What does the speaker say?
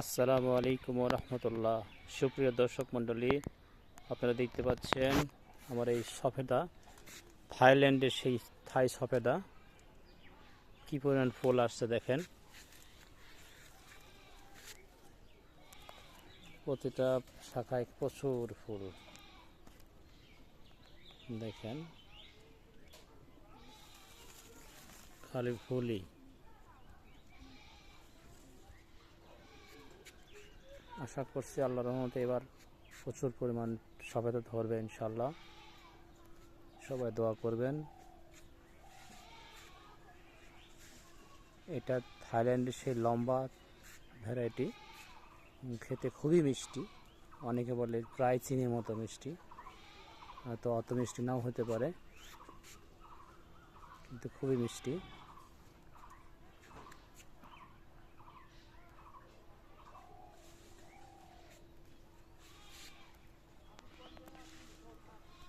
আসসালামু আলাইকুম রহমতুল্লাহ সুপ্রিয় দর্শক মণ্ডলী, আপনারা দেখতে পাচ্ছেন আমার এই সফেদা, থাইল্যান্ডের সেই থাই সফেদা। কি পরিমাণ ফুল আসছে দেখেন। প্রতিটা শাখায় প্রচুর ফুল। দেখেন। খালি ফুলই। আশা করছি আল্লাহর রহমতে এবার প্রচুর পরিমাণ সবেদা ধরবে ইনশাল্লাহ সবাই দোয়া করবেন। এটা থাইল্যান্ডের সেই লম্বা ভ্যারাইটি, খেতে খুবই মিষ্টি। অনেকে বলে প্রায় চিনির মতো মিষ্টি। হয়তো অত মিষ্টি নাও হতে পারে, কিন্তু খুবই মিষ্টি।